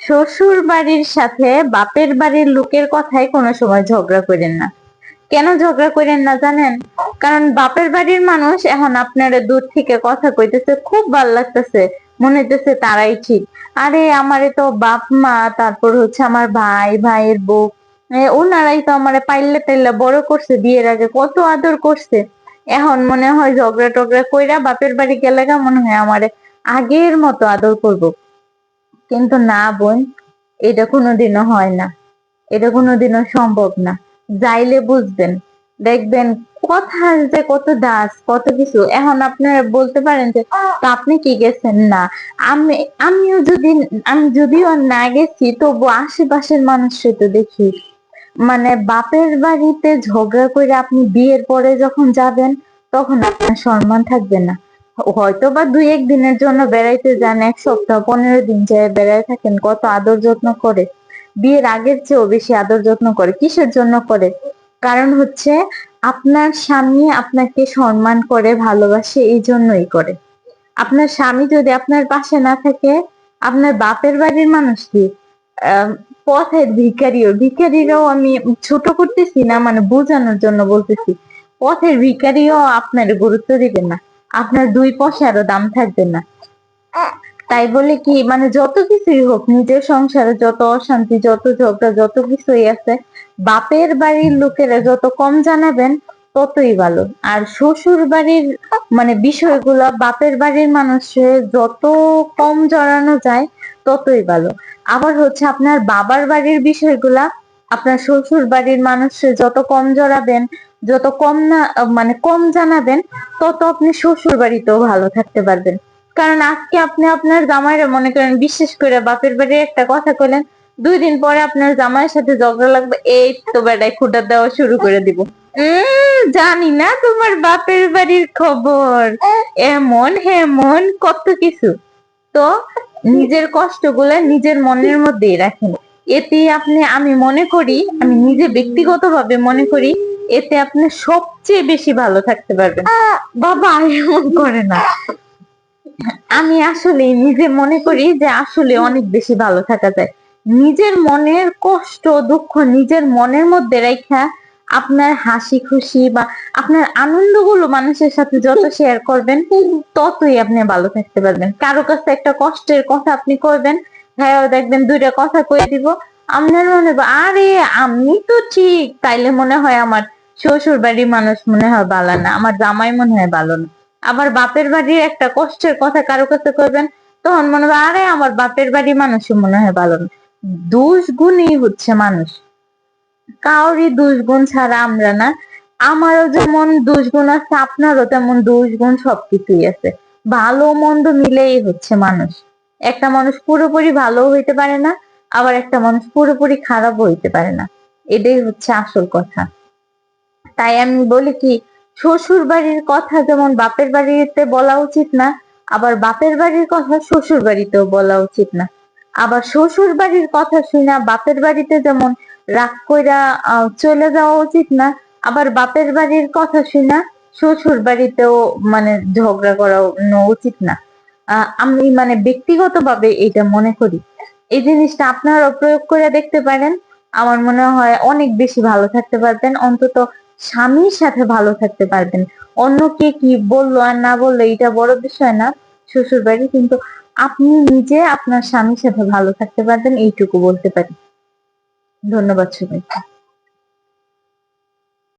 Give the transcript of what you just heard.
শ্বশুর বাড়ির সাথে বাপের বাড়ির লোকের কথাই কোনো সময় ঝগড়া করেন না। কেন ঝগড়া করেন না জানেন? কারণ বাপের বাড়ির মানুষ এখন আপনারা দূর থেকে কথা কইতেছে, খুব ভালো লাগতেছে। মনে হইতেছে তারাই ঠিক। আরে আমারে তো বাপ, মা, তারপর হচ্ছে আমার ভাই, ভাইয়ের বউ। ওনারাই তো আমারে পাইলে টাইলে বড় করছে, বিয়ের আগে কত আদর করছে। এখন মনে হয় ঝগড়া টগড়া কইরা বাপের বাড়ি গেলে মনে হয় আমারে আগের মতো আদর করব। কিন্তু না, বোন, এটা কোনোদিনও হয় না। এটা কোনোদিনও সম্ভব না। যাইলে বুঝবেন। দেখবেন কথার যে কত দাস, কত কিছু। এখন আপনারা বলতে পারেন যে, "তো আপনি কি গেছেন? না। আমি, আমিও যদি, আমি যদিও না গেছি, তবু আশেপাশের মানুষকে তো দেখি। মানে বাপের বাড়িতে ঝগড়া করে আপনি বিয়ের পরে যখন যাবেন, তখন আপনার সম্মান থাকবে না। হয়তো বা দুই এক দিনের জন্য বেড়াইতে যান, এক সপ্তাহ, পনেরো দিন যায় বেড়াই থাকেন, কত আদর যত্ন করে। বিয়ের আগের চেয়েও বেশি আদর যত্ন করে, কিসের জন্য করে? কারণ হচ্ছে আপনার স্বামী আপনাকে সম্মান করে, ভালোবাসে, এই জন্যই করে। আপনার স্বামী যদি আপনার পাশে না থাকে, আপনার বাপের বাড়ির মানুষ কি? পথের ভিখারিও। ভিখারিরাও আমি ছোট করতেছি না মানে বোঝানোর জন্য বলতেছি, পথের ভিখারিও আপনার গুরুত্ব দিবেন না। আপনার দুই পয়সারও দাম থাকবে না। তাই বলে কি মানে যত কিছুই হোক, নিজের সংসারে যত অশান্তি, যত ঝগড়া, যত কিছুই আছে, বাপের বাড়ির লোকেরা যত কম জানাবেন, ততই ভালো। আর শ্বশুর বাড়ির মানে বিষয়গুলো, বাপের বাড়ির মানুষের যত কম জড়ানো যায়, ততই ভালো। আবার হচ্ছে আপনার বাবার বাড়ির বিষয়গুলা আপনার শ্বশুর বাড়ির মানুষের যত কম জড়াবেন, যত কম না মানে কম জানাবেন, তত আপনি শ্বশুর বাড়িতেও ভালো থাকতে পারবেন। কারণ আজকে আপনি আপনার জামাইরা মনে করেন, বিশেষ করে বাপের বাড়ির একটা কথা কইলেন, দুই দিন পরে আপনার জামাইয়ের সাথে ঝগড়া লাগবে, এই তো বেটায় খুঁটা দেওয়া শুরু করে দিব। জানি না তোমার বাপের বাড়ির খবর। এমন, হেমন, কত কিছু। তো নিজের কষ্টগুলো নিজের মনের মধ্যেই রাখেন। এতে আপনি আমি মনে করি আমি নিজে ব্যক্তিগতভাবে মনে করি এতে আপনি সবচেয়ে বেশি ভালো থাকতে পারবেন। বাবা এমন করে না। আমি আসলে নিজে মনে করি যে আসলে অনেক বেশি ভালো থাকা যায়। নিজের মনের কষ্ট দুঃখ নিজের মনের মধ্যে রেখা আপনার হাসি খুশি বা আপনার আনন্দগুলো মানুষের সাথে যত শেয়ার করবেন ততই আপনি ভালো থাকতে পারবেন। কারও কাছে একটা কষ্টের কথা আপনি করবেন হ্যাঁ দেখবেন দুইটা কথা কয়ে দিব। আপনার মনে হবে আরে, আমি তো ঠিক। তাইলে মনে হয় আমার শ্বশুর বাড়ির মানুষ মনে হয় ভালো না, আমার জামাই মনে হয় ভালো না। আবার বাপের বাড়ির একটা কষ্টের কথা কারও কাছে করবেন তখন মনে হবে, আরে, আমার বাপের বাড়ির মানুষ মনে হয় ভালো না। দুষ গুণই হচ্ছে মানুষ। কাউরই দুষ্গুণ ছাড়া আমরা না। আমারও যেমন দুষ্গুণ আছে, আপনারও তেমন দুষ্গুণ সবকিছুই আছে। ভালো মন্দ মিলেই হচ্ছে মানুষ। একটা মানুষ পুরোপুরি ভালো হইতে পারে না, আবার একটা মানুষ পুরোপুরি খারাপও হইতে পারে না। এটাই হচ্ছে আসল কথা। তাই আমি বলি কি শ্বশুর বাড়ির কথা যেমন বাপের বাড়িতে বলা উচিত না, আবার বাপের বাড়ির কথা শ্বশুর বাড়িতেও বলা উচিত না। আবার শ্বশুর বাড়ির কথা শুনা বাপের বাড়িতে যেমন রাগ কইরা চলে যাওয়া উচিত না, আবার বাপের বাড়ির কথা শুনা শ্বশুর বাড়িতেও মানে ঝগড়া করা উচিত না। আমি মানে ব্যক্তিগতভাবে এটা মনে করি। এই জিনিসটা আপনারাও প্রয়োগ করে দেখতে পারেন। আমার মনে হয় অনেক বেশি ভালো থাকতে পারবেন। অন্তত স্বামীর সাথে ভালো থাকতে পারবেন। অন্য কে কি বলল আর না বলল এটা বড় বিষয় না শ্বশুর বাড়ি কিন্তু আপনি নিজে আপনার স্বামীর সাথে ভালো থাকতে পারবেন, এইটুকু বলতে পারি। ধন্যবাদ সবাইকে।